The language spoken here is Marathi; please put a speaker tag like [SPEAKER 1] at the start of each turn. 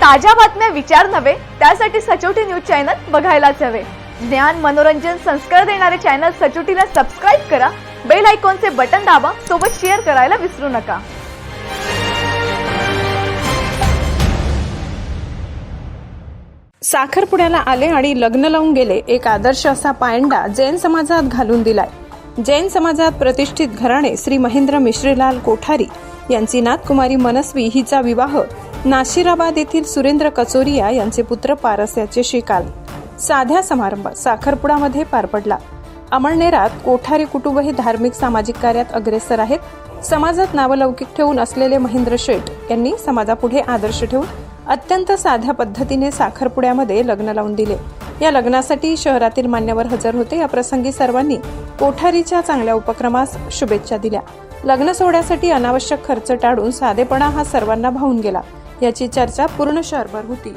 [SPEAKER 1] ताज्या बातम्या विचार नव्हे त्यासाठी सचोटी न्यूज चॅनल बघायलाच हवे. ज्ञान मनोरंजन संस्कार देणारे चॅनल सचोटीला सबस्क्राईब करा बेल आयकॉनचे बटन दाबा सोबत शेअर करायला विसरू नका.
[SPEAKER 2] साखरपुड्याला आले आणि लग्न लावून गेले एक आदर्श असा पायंडा जैन समाजात घालून दिलाय. जैन समाजात प्रतिष्ठित घराणे श्री महेंद्र मिश्रीलाल कोठारी यांची नाथकुमारी मनस्वी हिचा विवाह नाशिराबाद येथील सुरेंद्र कचोरिया यांचे पुत्र पारस याचे शिकाल साध्या समारंभ साखरपुडामध्ये पार पडला. अमळनेरात कोठारी कुटुंब हे धार्मिक सामाजिक कार्यात अग्रेसर आहेत. समाजात नावलौकिक ठेवून असलेले महेंद्र शेठ यांनी समाजापुढे आदर्श ठेवून अत्यंत साध्या पद्धतीने साखरपुड्यामध्ये लग्न लावून दिले. या लग्नासाठी शहरातील मान्यवर हजर होते. या प्रसंगी सर्वांनी कोठारीच्या चांगल्या उपक्रमास शुभेच्छा दिल्या. लग्न सोहळ्यासाठी अनावश्यक खर्च टाळून साधेपणा हा सर्वांना भावून गेला. याची चर्चा पूर्ण शहरभर होती.